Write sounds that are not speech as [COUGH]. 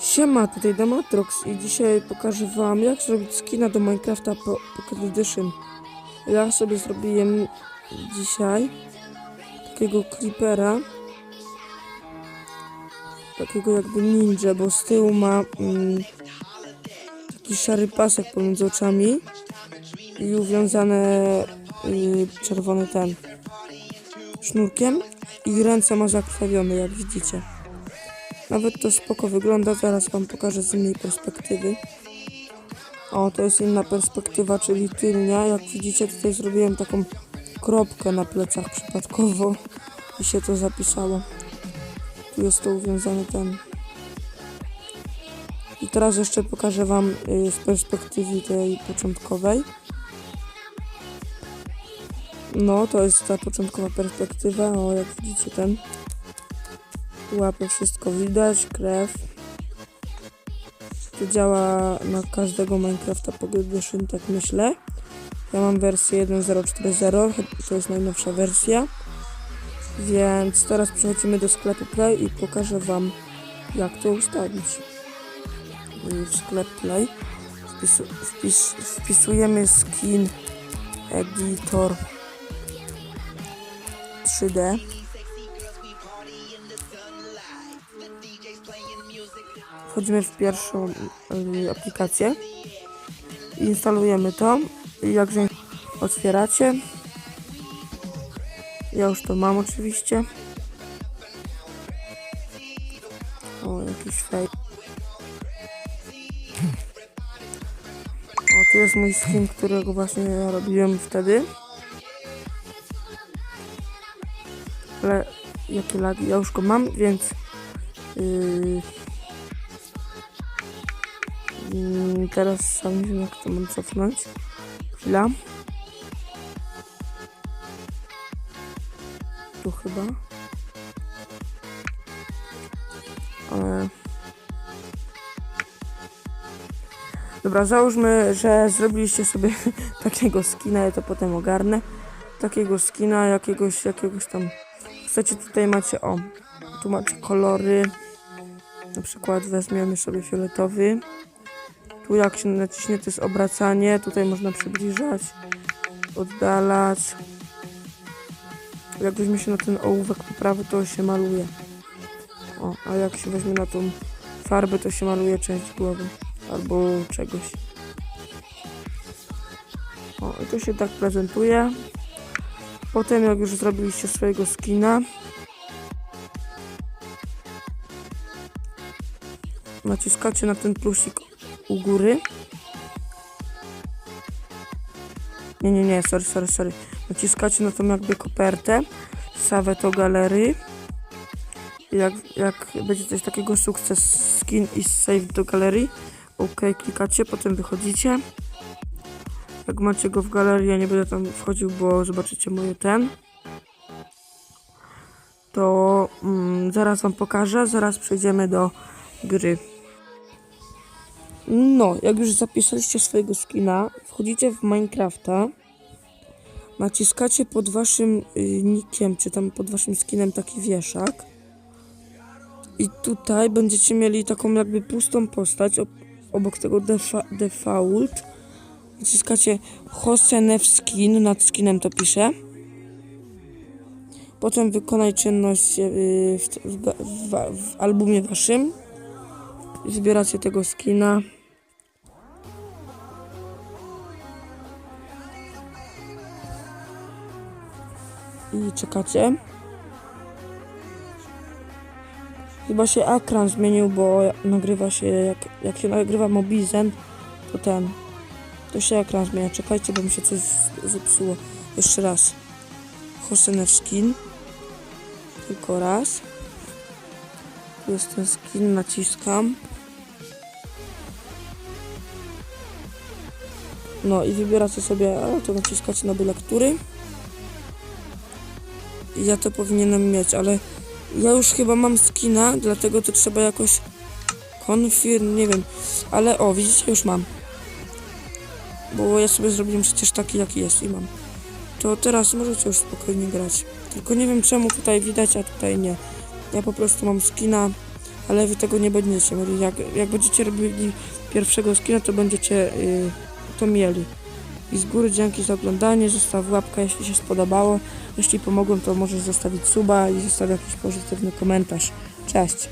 Siema, tutaj Damatrox i dzisiaj pokażę wam jak zrobić skina do Minecrafta po Pocket Edition. Ja sobie zrobiłem dzisiaj takiego creepera, takiego jakby ninja, bo z tyłu ma mm, taki szary pasek pomiędzy oczami i uwiązane y, czerwony ten sznurkiem i ręce ma zakrwawione jak widzicie. Nawet to spoko wygląda, zaraz wam pokażę z innej perspektywy. O, to jest inna perspektywa, czyli tylnia. Jak widzicie, tutaj zrobiłem taką kropkę na plecach przypadkowo i się to zapisało. Tu jest to uwiązany ten. I teraz jeszcze pokażę wam y, z perspektywy tej początkowej. No, to jest ta początkowa perspektywa. O, jak widzicie ten łapy wszystko widać, krew. To działa na każdego Minecrafta Pocket Edition, tak myślę. Ja mam wersję 1.0.4.0, to jest najnowsza wersja. Więc teraz przechodzimy do sklepu Play i pokażę Wam jak to ustawić. W sklep Play wpisu, wpis, wpisujemy skin editor 3D. Wchodzimy w pierwszą y, aplikację. Instalujemy to. Jak otwieracie. Ja już to mam oczywiście. O, jakiś fake. O, tu jest mój skin, którego właśnie robiłem wtedy. Ale jakie lagi? Ja już go mam, więc... Yy, Mm, Teraz sam nie wiem jak to mam cofnąć. Chwila. Tu chyba. Ale... Dobra, załóżmy, że zrobiliście sobie [LAUGHS] takiego skina, ja to potem ogarnę. Takiego skina, jakiegoś, jakiegoś tam... Chcecie, tutaj macie, o, tu macie kolory. Na przykład weźmiemy sobie fioletowy. Tu jak się naciśnie to jest obracanie, tutaj można przybliżać, oddalać. Jak weźmie się na ten ołówek po prawy, to się maluje. O, a jak się weźmie na tą farbę, to się maluje część głowy albo czegoś. O, i to się tak prezentuje. Potem jak już zrobiliście swojego skina, naciskacie na ten plusik u góry. Nie, nie, nie, sorry, sorry, sorry. Naciskacie na tą jakby kopertę, save to galerii. I Jak, jak będzie coś takiego, sukces skin i save do galerii. OK, klikacie, potem wychodzicie. Jak macie go w galerii, ja nie będę tam wchodził, bo zobaczycie moje ten. To mm, zaraz wam pokażę, zaraz przejdziemy do gry. No, jak już zapisaliście swojego skina, wchodzicie w Minecrafta, naciskacie pod waszym y, czy tam pod waszym skinem taki wieszak i tutaj będziecie mieli taką jakby pustą postać ob obok tego defa default. Naciskacie Hosenef skin, nad skinem to pisze. Potem wykonaj czynność y, w, w, w, w albumie waszym. Zbieracie tego skina. I czekacie. Chyba się ekran zmienił, bo nagrywa się, jak, jak się nagrywa Mobizen, to ten, to się ekran zmienia. Czekajcie, bo mi się coś zepsuło. Jeszcze raz. Hosenew skin. Tylko raz. Tu jest ten skin, naciskam. No i wybieracie sobie, ale to naciskacie na byle który. I ja to powinienem mieć, ale ja już chyba mam skina, dlatego to trzeba jakoś konfirm, nie wiem. Ale o, widzicie, już mam. Bo ja sobie zrobiłem przecież taki jaki jest i mam. To teraz możecie już spokojnie grać. Tylko nie wiem czemu tutaj widać, a tutaj nie. Ja po prostu mam skina, ale wy tego nie będziecie mieli. Jak, jak będziecie robili pierwszego skina, to będziecie yy, to mieli. I z góry dzięki za oglądanie, zostaw łapkę, jeśli się spodobało. Jeśli pomogłem, to możesz zostawić suba i zostawić jakiś pozytywny komentarz. Cześć!